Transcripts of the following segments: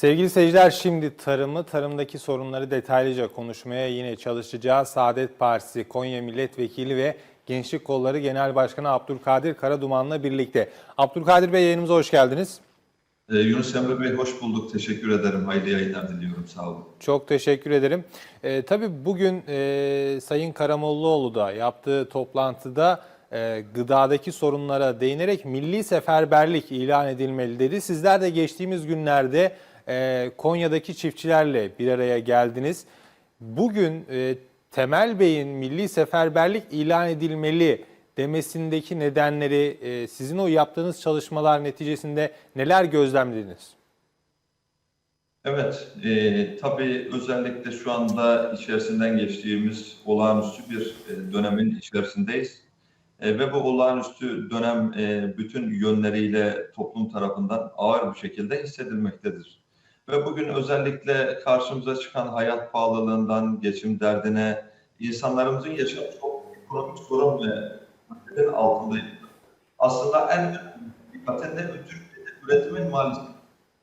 Sevgili seyirciler şimdi tarımı, tarımdaki sorunları detaylıca konuşmaya yine çalışacağız. Saadet Partisi Konya Milletvekili ve Gençlik Kolları Genel Başkanı Abdülkadir Karaduman'la birlikte. Abdülkadir Bey yayınımıza hoş geldiniz. Ee, Yunus Emre Bey hoş bulduk. Teşekkür ederim. Hayırlı yayınlar diliyorum. Sağ olun. Çok teşekkür ederim. Ee, tabii bugün e, Sayın Karamollaoğlu da yaptığı toplantıda e, gıdadaki sorunlara değinerek milli seferberlik ilan edilmeli dedi. Sizler de geçtiğimiz günlerde e, Konya'daki çiftçilerle bir araya geldiniz. Bugün e, Temel Bey'in milli seferberlik ilan edilmeli demesindeki nedenleri e, sizin o yaptığınız çalışmalar neticesinde neler gözlemlediniz? Evet, e, tabii özellikle şu anda içerisinden geçtiğimiz olağanüstü bir e, dönemin içerisindeyiz. E, ve bu olağanüstü dönem e, bütün yönleriyle toplum tarafından ağır bir şekilde hissedilmektedir. Ve bugün özellikle karşımıza çıkan hayat pahalılığından geçim derdine, insanlarımızın yaşadığı çok ekonomik sorun ve maddenin altındayız. Aslında en dikkatinde Türkiye'de üretimin maalesef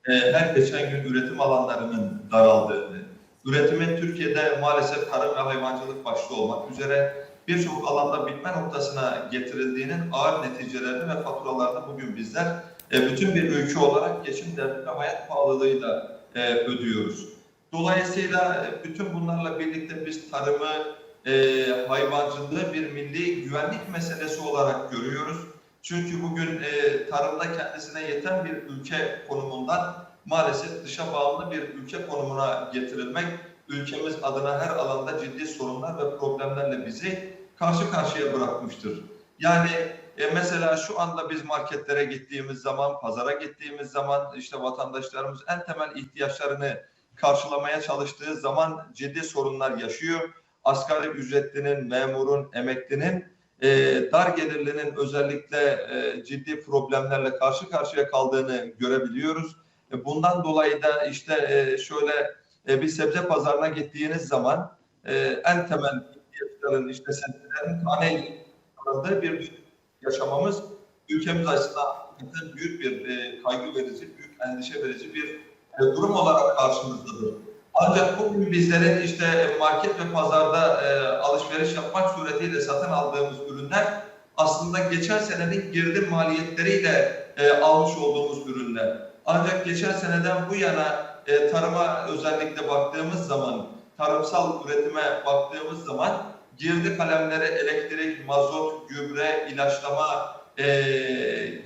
e, her geçen gün üretim alanlarının daraldığını, üretimin Türkiye'de maalesef tarım ve hayvancılık başta olmak üzere birçok alanda bitme noktasına getirildiğinin ağır neticelerini ve faturalarını bugün bizler e, bütün bir ülke olarak geçim derdi ve hayat pahalılığıyla e, ödüyoruz. Dolayısıyla e, bütün bunlarla birlikte biz tarımı, e, hayvancılığı bir milli güvenlik meselesi olarak görüyoruz. Çünkü bugün e, tarımda kendisine yeten bir ülke konumundan maalesef dışa bağımlı bir ülke konumuna getirilmek ülkemiz adına her alanda ciddi sorunlar ve problemlerle bizi karşı karşıya bırakmıştır. Yani e, mesela şu anda biz marketlere gittiğimiz zaman, pazara gittiğimiz zaman işte vatandaşlarımız en temel ihtiyaçlarını karşılamaya çalıştığı zaman ciddi sorunlar yaşıyor. Asgari ücretlinin, memurun, emeklinin e, dar gelirlinin özellikle e, ciddi problemlerle karşı karşıya kaldığını görebiliyoruz. E, bundan dolayı da işte e, şöyle e, bir sebze pazarına gittiğiniz zaman e, en temel ihtiyaçların işte sebzelerin tane bir yaşamamız ülkemiz açısından büyük bir e, kaygı verici, büyük endişe verici bir e, durum olarak karşımızdadır. Ancak bugün bizlerin işte market ve pazarda e, alışveriş yapmak suretiyle satın aldığımız ürünler aslında geçen senenin girdi maliyetleriyle e, almış olduğumuz ürünler. Ancak geçen seneden bu yana e, tarıma özellikle baktığımız zaman, tarımsal üretime baktığımız zaman girdi kalemleri elektrik, mazot, gübre, ilaçlama e,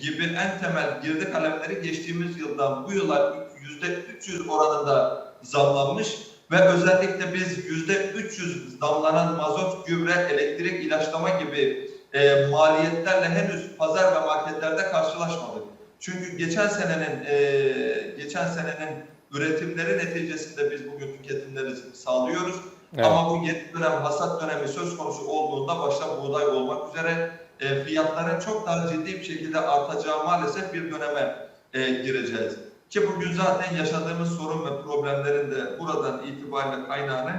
gibi en temel girdi kalemleri geçtiğimiz yıldan bu yıla yüzde 300 oranında zamlanmış ve özellikle biz yüzde 300 zamlanan mazot, gübre, elektrik, ilaçlama gibi e, maliyetlerle henüz pazar ve marketlerde karşılaşmadık. Çünkü geçen senenin e, geçen senenin üretimleri neticesinde biz bugün tüketimleri sağlıyoruz. Evet. Ama bu yeni dönem hasat dönemi söz konusu olduğunda başta buğday olmak üzere e, fiyatların çok daha ciddi bir şekilde artacağı maalesef bir döneme e, gireceğiz. Ki bugün zaten yaşadığımız sorun ve problemlerin de buradan itibariyle kaynağını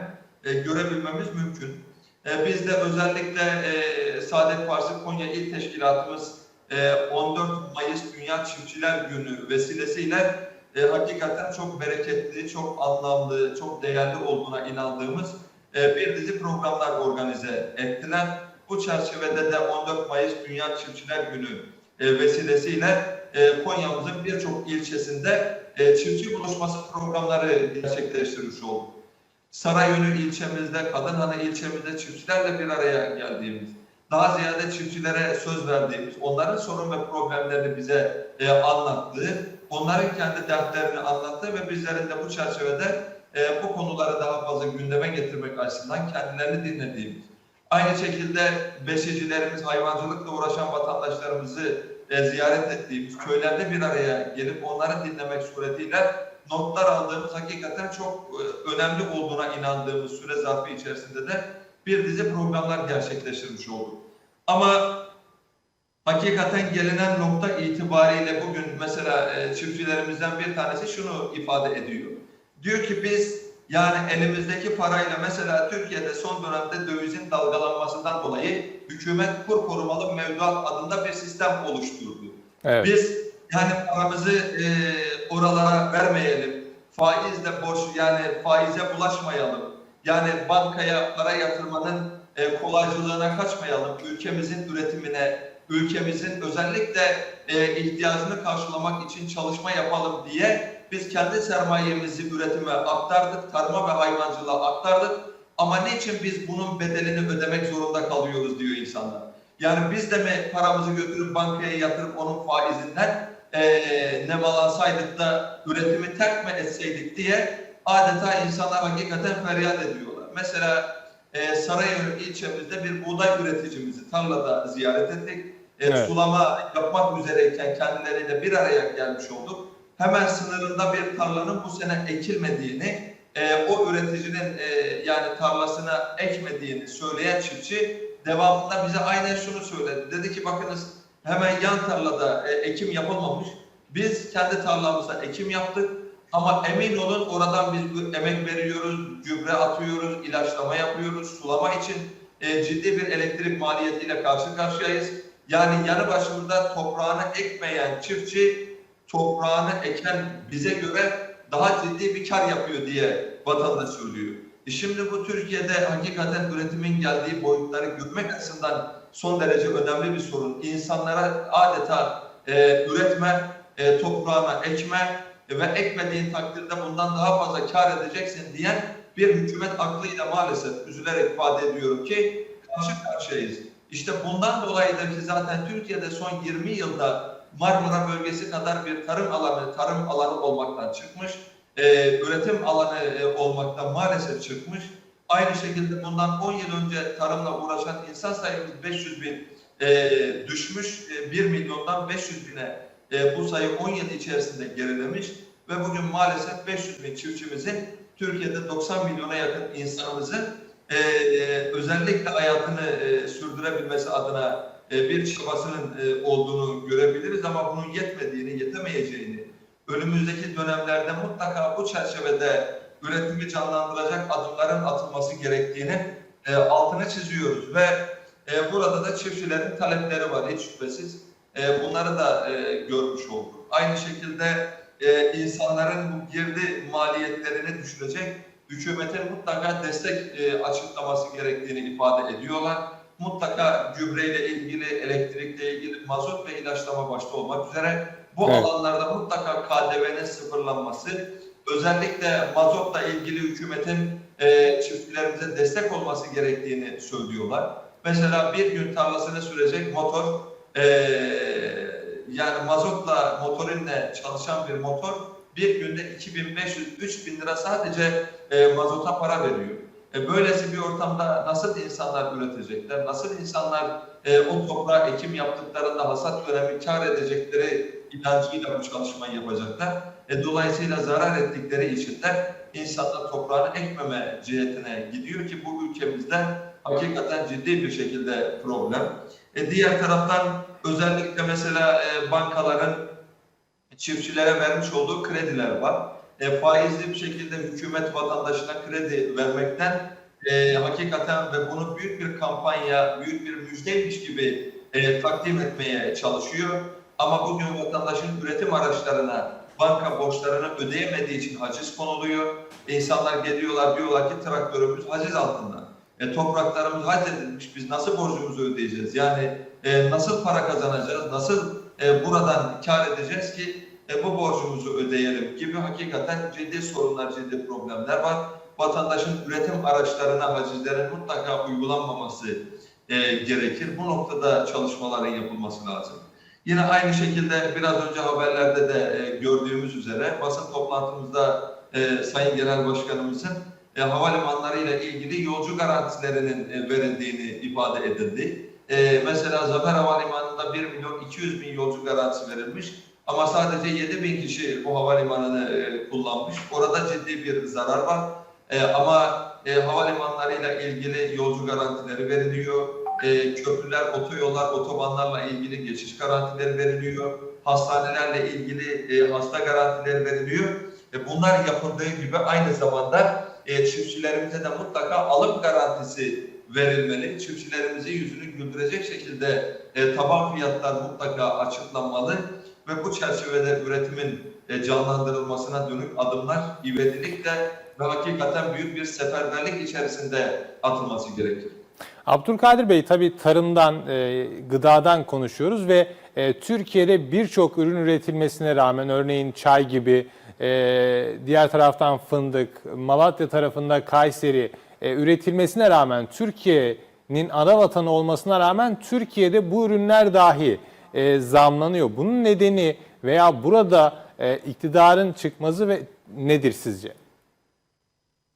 e, görebilmemiz mümkün. E, biz de özellikle e, Saadet Partisi Konya İl Teşkilatımız e, 14 Mayıs Dünya Çiftçiler Günü vesilesiyle e, hakikaten çok bereketli, çok anlamlı, çok değerli olduğuna inandığımız e, bir dizi programlar organize ettiler. Bu çerçevede de 14 Mayıs Dünya Çiftçiler Günü e, vesilesiyle e, Konya'mızın birçok ilçesinde e, çiftçi buluşması programları gerçekleştirmiş olduk. Sarayönü ilçemizde, Kadınhanı ilçemizde çiftçilerle bir araya geldiğimiz, daha ziyade çiftçilere söz verdiğimiz, onların sorun ve problemlerini bize e, anlattığı, onların kendi dertlerini anlattığı ve bizlerin de bu çerçevede e, bu konuları daha fazla gündeme getirmek açısından kendilerini dinlediğimiz. Aynı şekilde besicilerimiz, hayvancılıkla uğraşan vatandaşlarımızı e, ziyaret ettiğimiz, köylerde bir araya gelip onları dinlemek suretiyle notlar aldığımız hakikaten çok e, önemli olduğuna inandığımız süre zarfı içerisinde de bir dizi programlar gerçekleştirmiş olduk. Ama hakikaten gelinen nokta itibariyle bugün mesela e, çiftçilerimizden bir tanesi şunu ifade ediyor. Diyor ki biz yani elimizdeki parayla mesela Türkiye'de son dönemde dövizin dalgalanmasından dolayı hükümet kur korumalı mevduat adında bir sistem oluşturdu. Evet. Biz yani paramızı e, oralara vermeyelim, faizle boş yani faize bulaşmayalım. Yani bankaya para yatırmanın e, kolaylığına kaçmayalım. Ülkemizin üretimine, ülkemizin özellikle e, ihtiyacını karşılamak için çalışma yapalım diye biz kendi sermayemizi üretime aktardık, tarıma ve hayvancılığa aktardık. Ama niçin biz bunun bedelini ödemek zorunda kalıyoruz diyor insanlar. Yani biz de mi paramızı götürüp bankaya yatırıp onun faizinden eee nemalansaydık da üretimi terk mi etseydik diye adeta insanlar hakikaten feryat ediyorlar. Mesela eee Sarıyer ilçemizde bir buğday üreticimizi tarlada ziyaret ettik. E, Evet. Sulama yapmak üzereyken kendileriyle bir araya gelmiş olduk. Hemen sınırında bir tarlanın bu sene ekilmediğini, e, o üreticinin e, yani tarlasına ekmediğini söyleyen çiftçi devamında bize aynen şunu söyledi. Dedi ki bakınız hemen yan tarlada e, ekim yapılmamış. Biz kendi tarlamızda ekim yaptık. Ama emin olun oradan biz emek veriyoruz, gübre atıyoruz, ilaçlama yapıyoruz, sulama için e, ciddi bir elektrik maliyetiyle karşı karşıyayız. Yani yanı başımızda toprağını ekmeyen çiftçi toprağını eken bize göre daha ciddi bir kar yapıyor diye vatandaş söylüyor. E şimdi bu Türkiye'de hakikaten üretimin geldiği boyutları görmek açısından son derece önemli bir sorun. İnsanlara adeta e, üretme, e, toprağına ekme ve ekmediğin takdirde bundan daha fazla kar edeceksin diyen bir hükümet aklıyla maalesef üzülerek ifade ediyorum ki karşı karşıyayız. İşte bundan dolayıdır ki zaten Türkiye'de son 20 yılda Marmara bölgesi kadar bir tarım alanı, tarım alanı olmaktan çıkmış, e, üretim alanı e, olmaktan maalesef çıkmış. Aynı şekilde bundan 10 yıl önce tarımla uğraşan insan sayımız 500 bin e, düşmüş, e, 1 milyondan 500 bine e, bu sayı 10 yıl içerisinde gerilemiş ve bugün maalesef 500 bin çiftçimizin Türkiye'de 90 milyona yakın insanımızın e, e, özellikle hayatını e, sürdürebilmesi adına e, bir çabasının e, olduğunu görebiliriz ama bunun yetmediğini, yetemeyeceğini, önümüzdeki dönemlerde mutlaka bu çerçevede üretimi canlandıracak adımların atılması gerektiğini e, altını çiziyoruz ve e, burada da çiftçilerin talepleri var hiç şüphesiz. E, bunları da e, görmüş olduk. Aynı şekilde e, insanların bu girdi maliyetlerini düşürecek hükümetin mutlaka destek e, açıklaması gerektiğini ifade ediyorlar. Mutlaka gübreyle ilgili, elektrikle ilgili, mazot ve ilaçlama başta olmak üzere bu Evet. alanlarda mutlaka KDV'nin sıfırlanması, özellikle mazotla ilgili hükümetin e, çiftçilerimize destek olması gerektiğini söylüyorlar. Mesela bir gün tarlasını sürecek motor, e, yani mazotla motorinle çalışan bir motor bir günde 2500-3000 lira sadece e, mazota para veriyor. E, böylesi bir ortamda nasıl insanlar üretecekler, nasıl insanlar e, o toprağa ekim yaptıklarında hasat dönemi kar edecekleri inancıyla bu çalışmayı yapacaklar. E, dolayısıyla zarar ettikleri için de insanlar toprağını ekmeme cihetine gidiyor ki bu ülkemizde hakikaten ciddi bir şekilde problem. E, diğer taraftan özellikle mesela e, bankaların çiftçilere vermiş olduğu krediler var. E, faizli bir şekilde hükümet vatandaşına kredi vermekten e, hakikaten ve bunu büyük bir kampanya, büyük bir müjdeymiş gibi e, takdim etmeye çalışıyor. Ama bugün vatandaşın üretim araçlarına, banka borçlarını ödeyemediği için haciz konuluyor. İnsanlar geliyorlar diyorlar ki traktörümüz haciz altında. E, topraklarımız hac edilmiş, biz nasıl borcumuzu ödeyeceğiz? Yani e, nasıl para kazanacağız, nasıl e, buradan kar edeceğiz ki e, bu borcumuzu ödeyelim gibi hakikaten ciddi sorunlar, ciddi problemler var. Vatandaşın üretim araçlarına hacizlerin mutlaka uygulanmaması e, gerekir. Bu noktada çalışmaların yapılması lazım. Yine aynı şekilde biraz önce haberlerde de e, gördüğümüz üzere basın toplantımızda e, Sayın Genel Başkanımızın e, havalimanlarıyla ilgili yolcu garantilerinin e, verildiğini ifade edildi. E, mesela Zafer Havalimanı'nda 1 milyon 200 bin yolcu garantisi verilmiş. Ama sadece 7 bin kişi bu havalimanını e, kullanmış. Orada ciddi bir zarar var. E, ama e, havalimanlarıyla ilgili yolcu garantileri veriliyor. E, köprüler, otoyollar, otobanlarla ilgili geçiş garantileri veriliyor. Hastanelerle ilgili e, hasta garantileri veriliyor. E, bunlar yapıldığı gibi aynı zamanda e, çiftçilerimize de mutlaka alım garantisi verilmeli. Çiftçilerimizin yüzünü güldürecek şekilde e, taban fiyatlar mutlaka açıklanmalı. ve bu çerçevede üretimin e, canlandırılmasına dönük adımlar ivedilikle ve hakikaten büyük bir seferberlik içerisinde atılması gerekir. Abdülkadir Bey tabii tarımdan, e, gıdadan konuşuyoruz ve e, Türkiye'de birçok ürün üretilmesine rağmen örneğin çay gibi, e, diğer taraftan fındık, Malatya tarafında Kayseri e, üretilmesine rağmen Türkiye'nin ana vatanı olmasına rağmen Türkiye'de bu ürünler dahi e, zamlanıyor. Bunun nedeni veya burada e, iktidarın çıkması ve nedir sizce?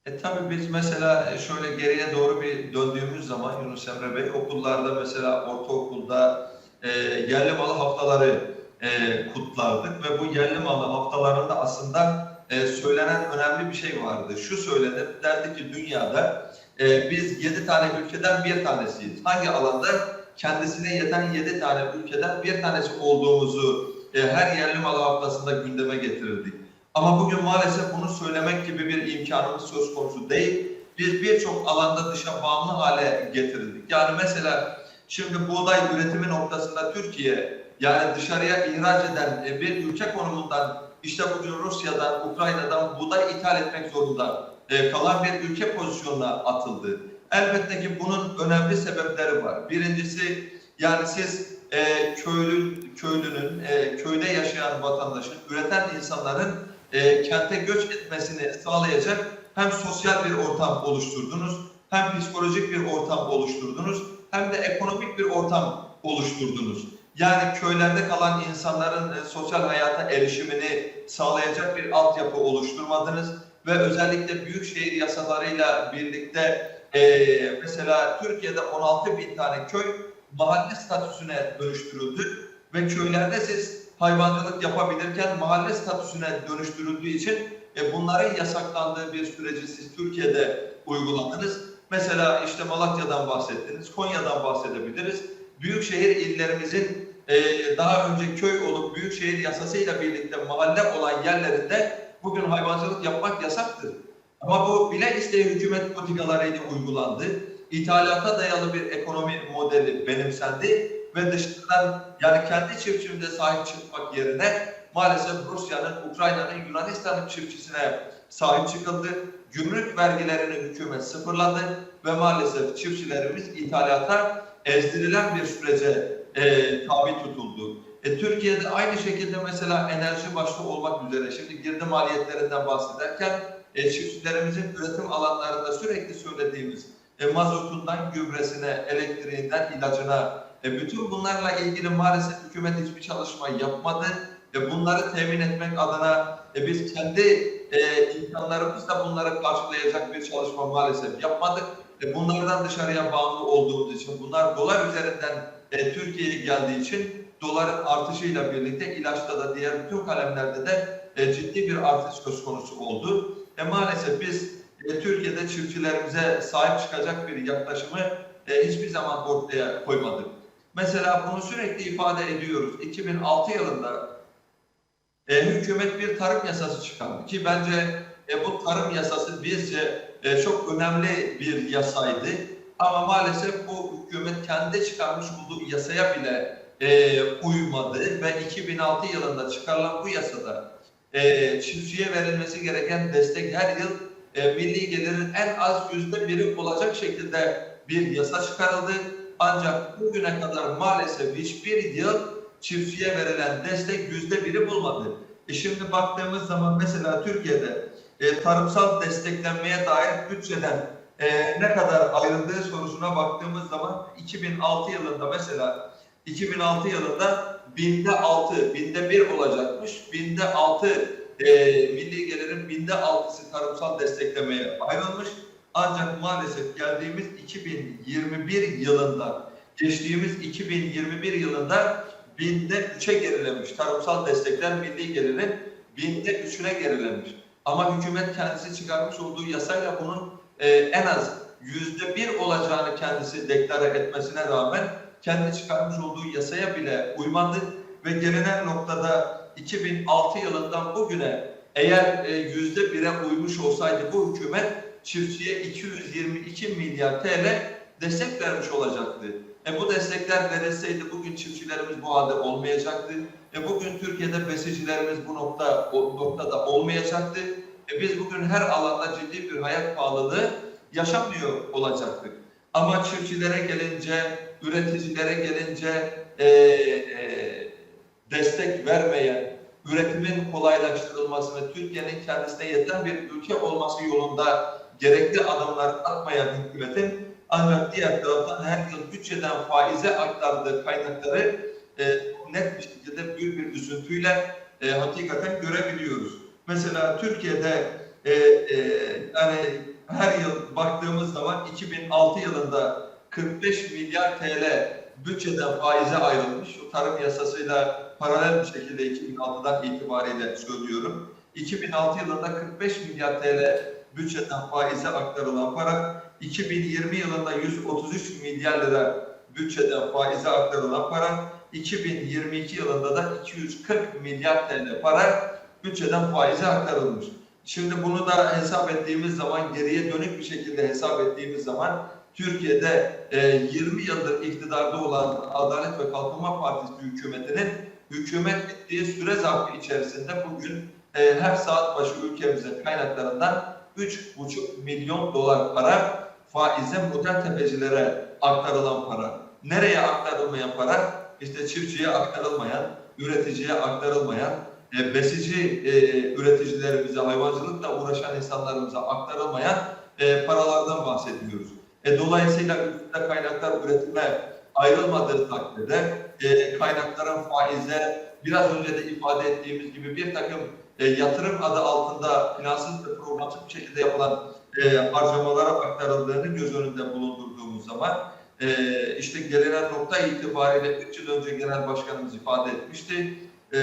E tabii biz mesela şöyle geriye doğru bir döndüğümüz zaman Yunus Emre Bey okullarda mesela ortaokulda e, yerli malı haftaları e, kutlardık ve bu yerli malı haftalarında aslında e, söylenen önemli bir şey vardı. Şu söylenir derdi ki dünyada e, biz 7 tane ülkeden bir tanesiyiz. Hangi alanda? Kendisine yeten 7 tane ülkeden bir tanesi olduğumuzu e, her yerli malı haftasında gündeme getirirdik. Ama bugün maalesef bunu söylemek gibi bir imkanımız söz konusu değil. Biz birçok alanda dışa bağımlı hale getirildik. Yani mesela şimdi buğday üretimi noktasında Türkiye yani dışarıya ihraç eden e, bir ülke konumundan işte bugün Rusya'dan, Ukrayna'dan buğday ithal etmek zorunda e, kalan bir ülke pozisyonuna atıldı. Elbette ki bunun önemli sebepleri var. Birincisi yani siz e, köylü, köylünün, e, köyde yaşayan vatandaşın, üreten insanların e, kente göç etmesini sağlayacak hem sosyal bir ortam oluşturdunuz, hem psikolojik bir ortam oluşturdunuz, hem de ekonomik bir ortam oluşturdunuz. Yani köylerde kalan insanların e, sosyal hayata erişimini sağlayacak bir altyapı oluşturmadınız ve özellikle büyükşehir yasalarıyla birlikte e, mesela Türkiye'de 16 bin tane köy mahalle statüsüne dönüştürüldü ve köylerde siz hayvancılık yapabilirken mahalle statüsüne dönüştürüldüğü için e, bunların yasaklandığı bir süreci siz Türkiye'de uyguladınız. Mesela işte Malatya'dan bahsettiniz, Konya'dan bahsedebiliriz. Büyükşehir illerimizin e, daha önce köy olup büyükşehir yasasıyla birlikte mahalle olan yerlerinde bugün hayvancılık yapmak yasaktır. Ama bu bile isteye hükümet politikalarıyla uygulandı. İthalata dayalı bir ekonomi modeli benimsendi ve dışarıdan yani kendi çiftçimize sahip çıkmak yerine maalesef Rusya'nın, Ukrayna'nın, Yunanistan'ın çiftçisine sahip çıkıldı. Gümrük vergilerini hükümet sıfırladı ve maalesef çiftçilerimiz ithalata ezdirilen bir sürece e, tabi tutuldu. E, Türkiye'de aynı şekilde mesela enerji başta olmak üzere şimdi girdi maliyetlerinden bahsederken e, çiftçilerimizin üretim alanlarında sürekli söylediğimiz e, mazotundan gübresine, elektriğinden ilacına e, bütün bunlarla ilgili maalesef hükümet hiçbir çalışma yapmadı. E, bunları temin etmek adına e, biz kendi e, imkanlarımızla bunları karşılayacak bir çalışma maalesef yapmadık. Bunlardan dışarıya bağımlı olduğumuz için bunlar dolar üzerinden e, Türkiye'ye geldiği için doların artışıyla birlikte ilaçta da diğer bütün kalemlerde de e, ciddi bir artış söz konusu oldu. E, maalesef biz e, Türkiye'de çiftçilerimize sahip çıkacak bir yaklaşımı e, hiçbir zaman ortaya koymadık. Mesela bunu sürekli ifade ediyoruz. 2006 yılında e, hükümet bir tarım yasası çıkardı ki bence e, bu tarım yasası bizce e, çok önemli bir yasaydı. Ama maalesef bu hükümet kendi çıkarmış olduğu yasaya bile e, uymadı ve 2006 yılında çıkarılan bu yasada e, çiftçiye verilmesi gereken destek her yıl e, milli gelirin en az yüzde biri olacak şekilde bir yasa çıkarıldı. Ancak bugüne kadar maalesef hiçbir yıl çiftçiye verilen destek yüzde biri bulmadı. E şimdi baktığımız zaman mesela Türkiye'de e, tarımsal desteklenmeye dair bütçeden e, ne kadar ayrıldığı sorusuna baktığımız zaman 2006 yılında mesela 2006 yılında binde 6, binde 1 olacakmış. Binde 6 e, milli gelirin binde 6'sı tarımsal desteklemeye ayrılmış. Ancak maalesef geldiğimiz 2021 yılında, geçtiğimiz 2021 yılında binde 3'e gerilemiş. Tarımsal destekler milli gelirin binde 3'üne gerilemiş. Ama hükümet kendisi çıkarmış olduğu yasayla bunun e, en az yüzde bir olacağını kendisi deklare etmesine rağmen kendi çıkarmış olduğu yasaya bile uymadı ve gelinen noktada 2006 yılından bugüne eğer e, yüzde bire uymuş olsaydı bu hükümet çiftçiye 222 milyar TL destek vermiş olacaktı. E, bu destekler verilseydi bugün çiftçilerimiz bu halde olmayacaktı. E, bugün Türkiye'de besicilerimiz bu nokta o noktada olmayacaktı. E, biz bugün her alanda ciddi bir hayat pahalılığı yaşamıyor olacaktık. Ama çiftçilere gelince, üreticilere gelince e, e, destek vermeyen, üretimin kolaylaştırılması ve Türkiye'nin kendisine yeten bir ülke olması yolunda gerekli adımlar atmayan hükümetin ancak diğer taraftan her yıl bütçeden faize aktardığı kaynakları e, net bir şekilde büyük bir üzüntüyle e, hakikaten görebiliyoruz. Mesela Türkiye'de e, e, yani her yıl baktığımız zaman 2006 yılında 45 milyar TL bütçeden faize ayrılmış. O tarım yasasıyla paralel bir şekilde 2006'dan itibariyle söylüyorum. 2006 yılında 45 milyar TL bütçeden faize aktarılan para, 2020 yılında 133 milyar lira bütçeden faize aktarılan para, 2022 yılında da 240 milyar TL para bütçeden faize aktarılmış. Şimdi bunu da hesap ettiğimiz zaman geriye dönük bir şekilde hesap ettiğimiz zaman Türkiye'de e, 20 yıldır iktidarda olan Adalet ve Kalkınma Partisi hükümetinin hükümet ettiği süre zarfı içerisinde bugün e, her saat başı ülkemize kaynaklarından 3,5 milyon dolar para faize modern tepecilere aktarılan para. Nereye aktarılmayan para? İşte çiftçiye aktarılmayan, üreticiye aktarılmayan, e, besici e, üreticilerimize, hayvancılıkla uğraşan insanlarımıza aktarılmayan e, paralardan bahsediyoruz. E, dolayısıyla ülkede kaynaklar üretime ayrılmadığı takdirde e, kaynakların faize biraz önce de ifade ettiğimiz gibi bir takım e, yatırım adı altında finansal ve programsız bir şekilde yapılan e, harcamalara aktarıldığını göz önünde bulundurduğumuz zaman e, işte gelinen nokta itibariyle 3 yıl önce Genel Başkanımız ifade etmişti. E,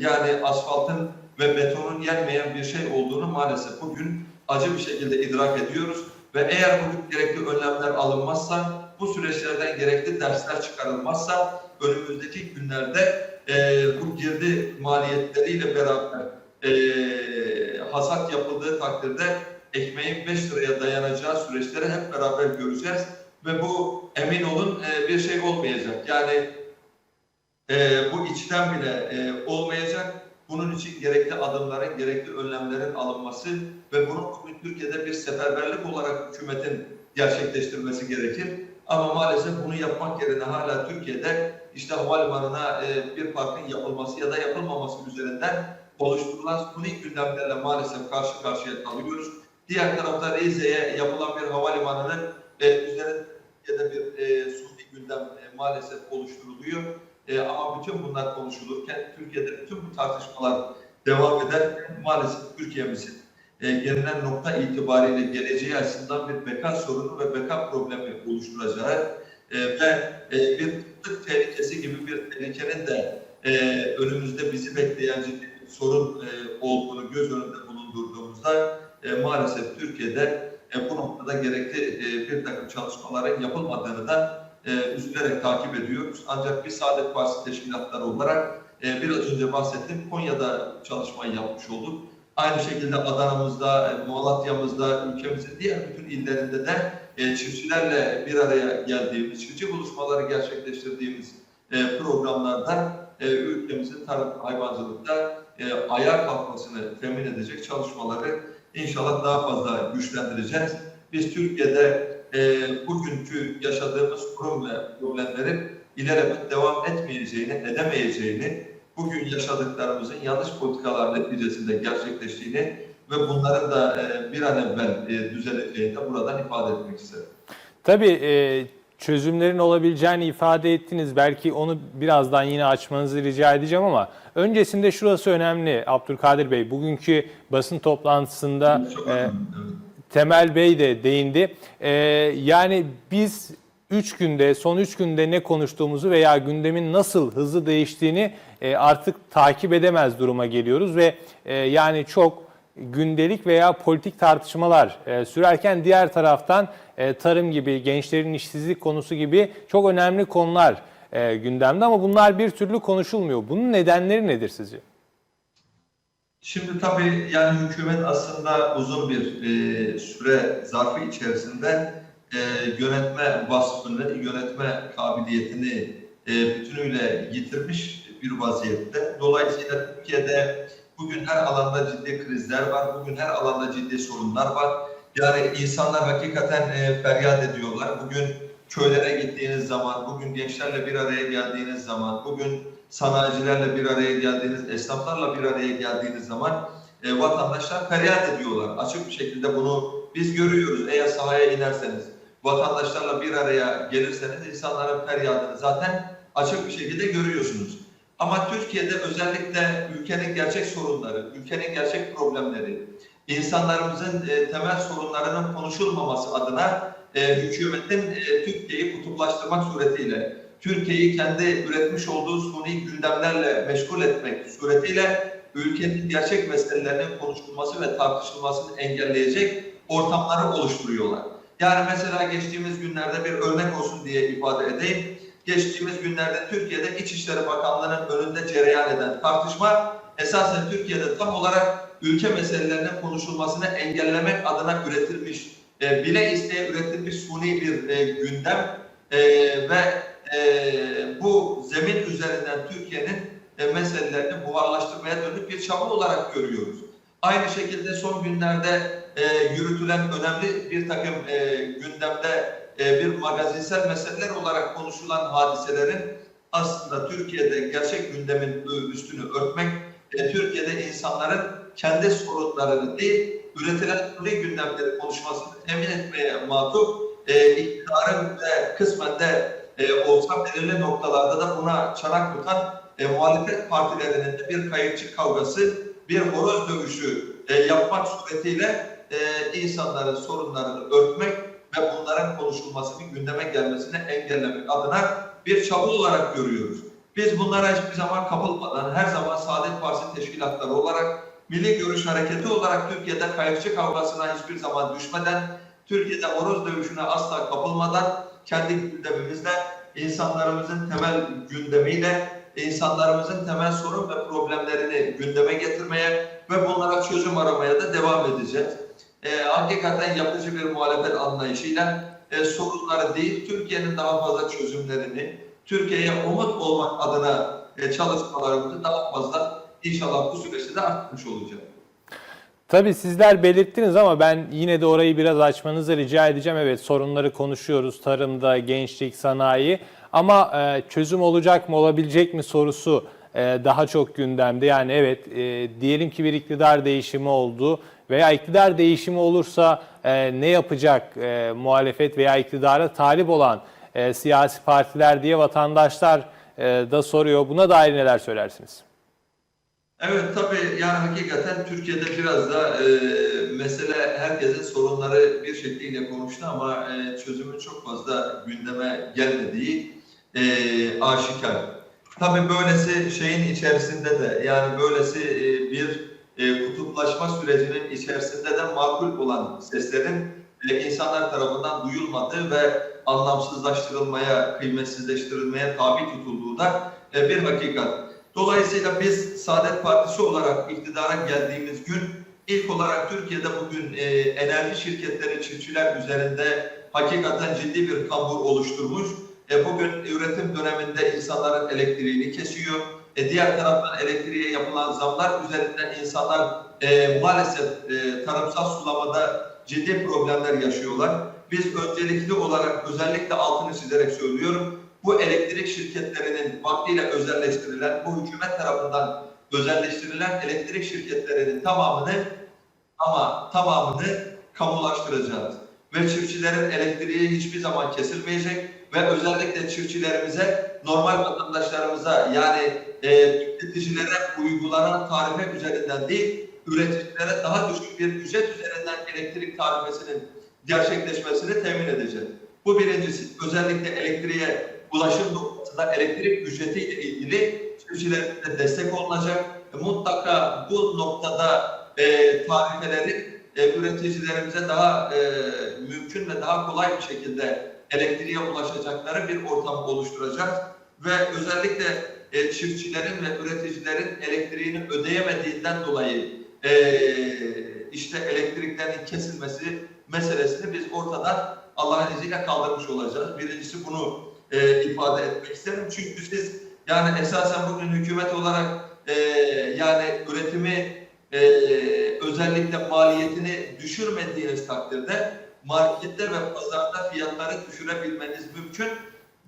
yani asfaltın ve betonun yenmeyen bir şey olduğunu maalesef bugün acı bir şekilde idrak ediyoruz. Ve eğer bugün gerekli önlemler alınmazsa, bu süreçlerden gerekli dersler çıkarılmazsa önümüzdeki günlerde e, bu girdi maliyetleriyle beraber e, hasat yapıldığı takdirde ekmeğin 5 liraya dayanacağı süreçleri hep beraber göreceğiz. Ve bu emin olun e, bir şey olmayacak. Yani e, bu içten bile e, olmayacak. Bunun için gerekli adımların, gerekli önlemlerin alınması ve bunu Türkiye'de bir seferberlik olarak hükümetin gerçekleştirmesi gerekir. Ama maalesef bunu yapmak yerine hala Türkiye'de işte havalimanına e, bir parkın yapılması ya da yapılmaması üzerinden oluşturulan suni gündemlerle maalesef karşı karşıya kalıyoruz. Diğer tarafta Rize'ye yapılan bir havalimanının e, üzerinde bir e, suni gündem e, maalesef oluşturuluyor. E, ama bütün bunlar konuşulurken, Türkiye'de bütün bu tartışmalar devam ederken maalesef Türkiye'mizin e, gelinen nokta itibariyle geleceği açısından bir beka sorunu ve beka problemi oluşturacağı e, ve e, bir kıtlık tehlikesi gibi bir tehlikenin de e, önümüzde bizi bekleyen ciddi sorun e, olduğunu göz önünde bulundurduğumuzda e, maalesef Türkiye'de e, bu noktada gerekli e, bir takım çalışmaların yapılmadığını da e, üzülerek takip ediyoruz. Ancak bir Saadet Partisi teşkilatları olarak e, biraz önce bahsettim Konya'da çalışmayı yapmış olduk. Aynı şekilde Adana'mızda, e, Malatya'mızda, ülkemizin diğer bütün illerinde de e, çiftçilerle bir araya geldiğimiz, çiftçi buluşmaları gerçekleştirdiğimiz e, programlarda e, ülkemizin tarım hayvancılıkta e, ayağa kalkmasını temin edecek çalışmaları inşallah daha fazla güçlendireceğiz. Biz Türkiye'de e, bugünkü yaşadığımız kurum ve problemlerin ilelebet devam etmeyeceğini, edemeyeceğini, bugün yaşadıklarımızın yanlış politikalar neticesinde gerçekleştiğini ve bunların da e, bir an evvel e, düzeleceğini de buradan ifade etmek isterim. Tabii e, çözümlerin olabileceğini ifade ettiniz. Belki onu birazdan yine açmanızı rica edeceğim ama öncesinde şurası önemli Abdülkadir Bey. Bugünkü basın toplantısında e. Temel Bey de değindi. Ee, yani biz 3 günde, son 3 günde ne konuştuğumuzu veya gündemin nasıl hızlı değiştiğini e, artık takip edemez duruma geliyoruz ve e, yani çok gündelik veya politik tartışmalar e, sürerken diğer taraftan e, tarım gibi, gençlerin işsizlik konusu gibi çok önemli konular e, gündemde ama bunlar bir türlü konuşulmuyor. Bunun nedenleri nedir sizce? Şimdi tabii yani hükümet aslında uzun bir e, süre zarfı içerisinde e, yönetme vasfını, yönetme kabiliyetini e, bütünüyle yitirmiş bir vaziyette. Dolayısıyla Türkiye'de bugün her alanda ciddi krizler var, bugün her alanda ciddi sorunlar var. Yani insanlar hakikaten e, feryat ediyorlar. Bugün köylere gittiğiniz zaman, bugün gençlerle bir araya geldiğiniz zaman, bugün sanayicilerle bir araya geldiğiniz, esnaflarla bir araya geldiğiniz zaman e, vatandaşlar feryat ediyorlar. Açık bir şekilde bunu biz görüyoruz. Eğer sahaya inerseniz, vatandaşlarla bir araya gelirseniz insanların feryadını zaten açık bir şekilde görüyorsunuz. Ama Türkiye'de özellikle ülkenin gerçek sorunları, ülkenin gerçek problemleri, insanlarımızın e, temel sorunlarının konuşulmaması adına e, hükümetin e, Türkiye'yi kutuplaştırmak suretiyle, Türkiye'yi kendi üretmiş olduğu suni gündemlerle meşgul etmek suretiyle ülkenin gerçek meselelerinin konuşulması ve tartışılmasını engelleyecek ortamları oluşturuyorlar. Yani mesela geçtiğimiz günlerde bir örnek olsun diye ifade edeyim. Geçtiğimiz günlerde Türkiye'de İçişleri Bakanlığı'nın önünde cereyan eden tartışma esasen Türkiye'de tam olarak ülke meselelerinin konuşulmasını engellemek adına üretilmiş, e, bile isteye üretilmiş suni bir e, gündem e, ve e, bu zemin üzerinden Türkiye'nin e, meselelerini buharlaştırmaya dönük bir çaba olarak görüyoruz. Aynı şekilde son günlerde e, yürütülen önemli bir takım e, gündemde e, bir magazinsel meseleler olarak konuşulan hadiselerin aslında Türkiye'de gerçek gündemin üstünü örtmek, e, Türkiye'de insanların kendi sorunlarını değil, üretilen suni gündemleri konuşmasını temin etmeye matuf, e, iktidarın ve kısmen de e, olsa belirli noktalarda da buna çanak tutan e, muhalefet partilerinin de bir kayıkçı kavgası, bir horoz dövüşü e, yapmak suretiyle e, insanların sorunlarını örtmek ve bunların konuşulmasını, gündeme gelmesini engellemek adına bir çaba olarak görüyoruz. Biz bunlara hiçbir zaman kapılmadan, her zaman Saadet Partisi teşkilatları olarak, Milli Görüş Hareketi olarak Türkiye'de kayıkçı kavgasına hiçbir zaman düşmeden, Türkiye'de horoz dövüşüne asla kapılmadan, kendi gündemimizde insanlarımızın temel gündemiyle insanlarımızın temel sorun ve problemlerini gündeme getirmeye ve bunlara çözüm aramaya da devam edeceğiz. E, hakikaten yapıcı bir muhalefet anlayışıyla e, sorunları değil, Türkiye'nin daha fazla çözümlerini, Türkiye'ye umut olmak adına e, çalışmalarımızı daha fazla inşallah bu süreçte de arttırmış olacağız. Tabii sizler belirttiniz ama ben yine de orayı biraz açmanızı rica edeceğim. Evet sorunları konuşuyoruz tarımda, gençlik, sanayi ama e, çözüm olacak mı, olabilecek mi sorusu e, daha çok gündemde. Yani evet e, diyelim ki bir iktidar değişimi oldu veya iktidar değişimi olursa ne yapacak e, muhalefet veya iktidara talip olan siyasi partiler diye vatandaşlar da soruyor. Buna dair neler söylersiniz? Evet tabii yani hakikaten Türkiye'de biraz da e, mesele herkesin sorunları bir şekliyle konuştu ama e, çözümün çok fazla gündeme gelmediği e, aşikar. Tabii böylesi şeyin içerisinde de yani böylesi e, bir e, kutuplaşma sürecinin içerisinde de makul olan seslerin e, insanlar tarafından duyulmadığı ve anlamsızlaştırılmaya, kıymetsizleştirilmeye tabi tutulduğu da e, bir hakikat. Dolayısıyla biz Saadet Partisi olarak iktidara geldiğimiz gün ilk olarak Türkiye'de bugün e, enerji şirketleri çiftçiler üzerinde hakikaten ciddi bir kambur oluşturmuş. E, bugün üretim döneminde insanların elektriğini kesiyor. E, diğer taraftan elektriğe yapılan zamlar üzerinden insanlar e, maalesef e, tarımsal sulamada ciddi problemler yaşıyorlar. Biz öncelikli olarak özellikle altını çizerek söylüyorum bu elektrik şirketlerinin vaktiyle özelleştirilen, bu hükümet tarafından özelleştirilen elektrik şirketlerinin tamamını ama tamamını kamulaştıracağız. Ve çiftçilerin elektriği hiçbir zaman kesilmeyecek ve özellikle çiftçilerimize, normal vatandaşlarımıza yani e, tüketicilere uygulanan tarife üzerinden değil, üreticilere daha düşük bir ücret üzerinden elektrik tarifesinin gerçekleşmesini temin edeceğiz. Bu birincisi özellikle elektriğe ulaşım noktasında elektrik ücretiyle ilgili çiftçilerimize destek olunacak. E, mutlaka bu noktada e, tarifeleri e, üreticilerimize daha e, mümkün ve daha kolay bir şekilde elektriğe ulaşacakları bir ortam oluşturacak ve özellikle e, çiftçilerin ve üreticilerin elektriğini ödeyemediğinden dolayı e, işte elektriklerin kesilmesi meselesini biz ortadan Allah'ın izniyle kaldırmış olacağız. Birincisi bunu e, ifade etmek isterim. Çünkü siz yani esasen bugün hükümet olarak e, yani üretimi e, özellikle maliyetini düşürmediğiniz takdirde markette ve pazarda fiyatları düşürebilmeniz mümkün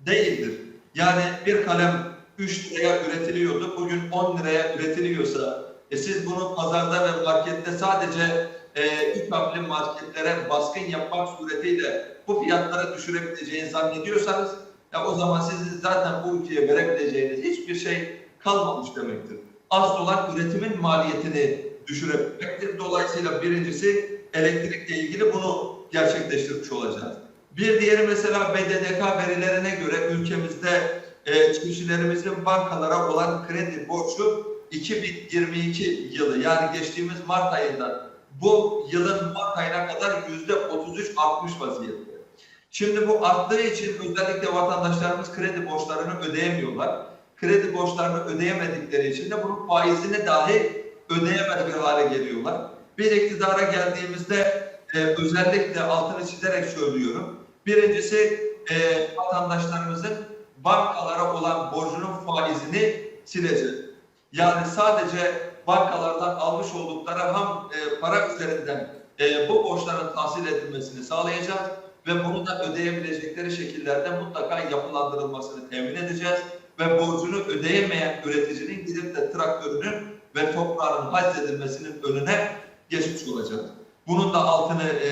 değildir. Yani bir kalem 3 liraya üretiliyordu. Bugün 10 liraya üretiliyorsa e siz bunu pazarda ve markette sadece e, üç harfli marketlere baskın yapmak suretiyle bu fiyatları düşürebileceğini zannediyorsanız ya o zaman sizin zaten bu ülkeye verebileceğiniz hiçbir şey kalmamış demektir. Asıl olan üretimin maliyetini düşürebilmektir. Dolayısıyla birincisi elektrikle ilgili bunu gerçekleştirmiş olacağız. Bir diğeri mesela BDDK verilerine göre ülkemizde e, çiftçilerimizin bankalara olan kredi borcu 2022 yılı yani geçtiğimiz Mart ayından bu yılın Mart ayına kadar yüzde 33 artmış vaziyette. Şimdi bu arttığı için özellikle vatandaşlarımız kredi borçlarını ödeyemiyorlar. Kredi borçlarını ödeyemedikleri için de bunun faizini dahi ödeyemez bir hale geliyorlar. Bir iktidara geldiğimizde e, özellikle altını çizerek söylüyorum. Birincisi e, vatandaşlarımızın bankalara olan borcunun faizini sileceğiz. Yani sadece bankalardan almış oldukları ham e, para üzerinden e, bu borçların tahsil edilmesini sağlayacağız ve bunu da ödeyebilecekleri şekillerde mutlaka yapılandırılmasını temin edeceğiz ve borcunu ödeyemeyen üreticinin gidip de traktörünün ve toprağının haczedilmesinin önüne geçmiş olacağız. Bunun da altını e,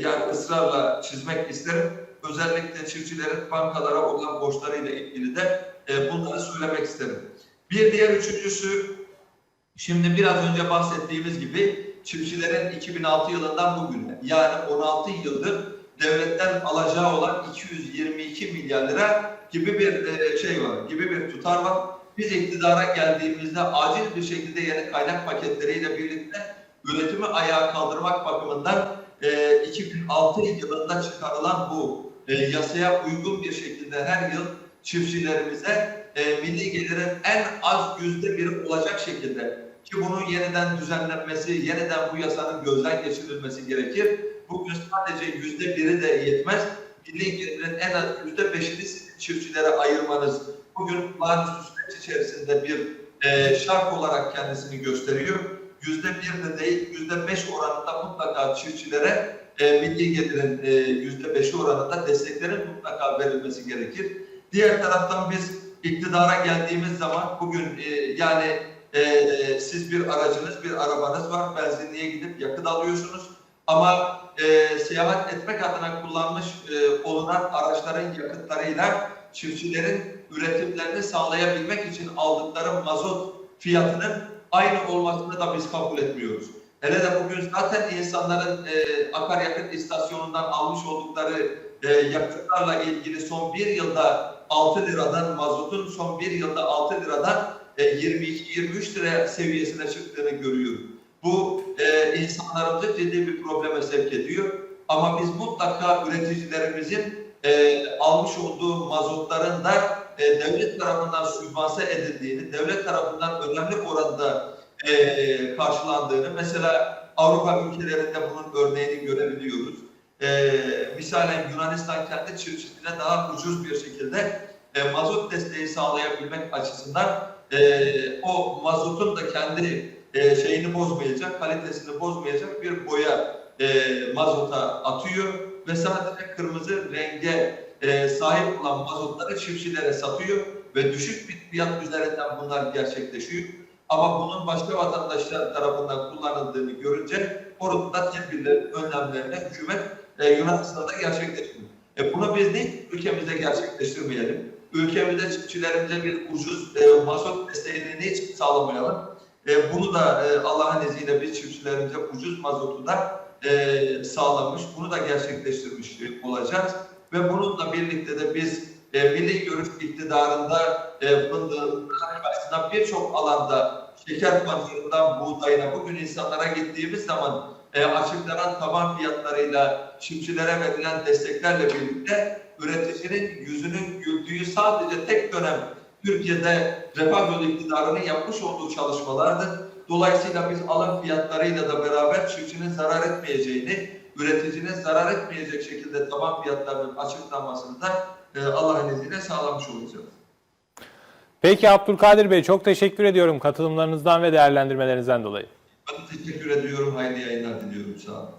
yani ısrarla çizmek isterim. Özellikle çiftçilerin bankalara olan borçlarıyla ilgili de e, bunları söylemek isterim. Bir diğer üçüncüsü, şimdi biraz önce bahsettiğimiz gibi çiftçilerin 2006 yılından bugüne yani 16 yıldır devletten alacağı olan 222 milyar lira gibi bir e, şey var, gibi bir tutar var. Biz iktidara geldiğimizde acil bir şekilde yeni kaynak paketleriyle birlikte üretimi ayağa kaldırmak bakımından e, 2006 yılında çıkarılan bu e, yasaya uygun bir şekilde her yıl çiftçilerimize e, milli gelirin en az yüzde biri olacak şekilde ki bunun yeniden düzenlenmesi, yeniden bu yasanın gözden geçirilmesi gerekir. Bugün sadece yüzde biri de yetmez. Milli gelirin en az yüzde beşini çiftçilere ayırmanız bugün olağanüstü süreç içerisinde bir e, şart olarak kendisini gösteriyor. Yüzde bir de değil, yüzde beş oranında mutlaka çiftçilere e, milli gelirin e, yüzde beşi oranında desteklerin mutlaka verilmesi gerekir. Diğer taraftan biz iktidara geldiğimiz zaman bugün e, yani e, siz bir aracınız, bir arabanız var, benzinliğe gidip yakıt alıyorsunuz. Ama e, seyahat etmek adına kullanmış e, olunan araçların yakıtlarıyla çiftçilerin üretimlerini sağlayabilmek için aldıkları mazot fiyatının aynı olmasını da biz kabul etmiyoruz. Hele de bugün zaten insanların e, akaryakıt istasyonundan almış oldukları e, yakıtlarla ilgili son bir yılda 6 liradan mazotun son bir yılda 6 liradan e, 22-23 lira seviyesine çıktığını görüyoruz. Bu e, insanlarımızı ciddi bir probleme sevk ediyor. Ama biz mutlaka üreticilerimizin e, almış olduğu mazotların da e, devlet tarafından sübvanse edildiğini, devlet tarafından önemli oranda e, karşılandığını, mesela Avrupa ülkelerinde bunun örneğini görebiliyoruz. E, misalen Yunanistan kendi çiftçisine daha ucuz bir şekilde e, mazot desteği sağlayabilmek açısından e, o mazotun da kendi e, şeyini bozmayacak, kalitesini bozmayacak bir boya e, mazota atıyor ve sadece kırmızı renge e, sahip olan mazotları çiftçilere satıyor ve düşük bir fiyat üzerinden bunlar gerçekleşiyor. Ama bunun başka vatandaşlar tarafından kullanıldığını görünce orada tedbirlerin, önlemlerini hükümet e, Yunanistan'da gerçekleştiriyor. E, bunu biz de ülkemizde gerçekleştirmeyelim. Ülkemizde çiftçilerimize bir ucuz e, mazot desteğini hiç sağlamayalım. E, bunu da e, Allah'ın izniyle biz çiftçilerimize ucuz mazotu da e, sağlamış, bunu da gerçekleştirmiş olacağız. Ve bununla birlikte de biz e, milli görüş iktidarında e, fındığın karşısında birçok alanda şeker pancarından buğdayına bugün insanlara gittiğimiz zaman e, açıklanan taban fiyatlarıyla çiftçilere verilen desteklerle birlikte üreticinin yüzünün güldüğü sadece tek dönem Türkiye'de refah yolu iktidarının yapmış olduğu çalışmalardır. Dolayısıyla biz alım fiyatlarıyla da beraber çiftçinin zarar etmeyeceğini, üreticinin zarar etmeyecek şekilde taban fiyatlarının açıklanmasını da e, Allah'ın izniyle sağlamış olacağız. Peki Abdülkadir Bey çok teşekkür ediyorum katılımlarınızdan ve değerlendirmelerinizden dolayı. Ben teşekkür ediyorum. Hayırlı yayınlar diliyorum. Sağ olun.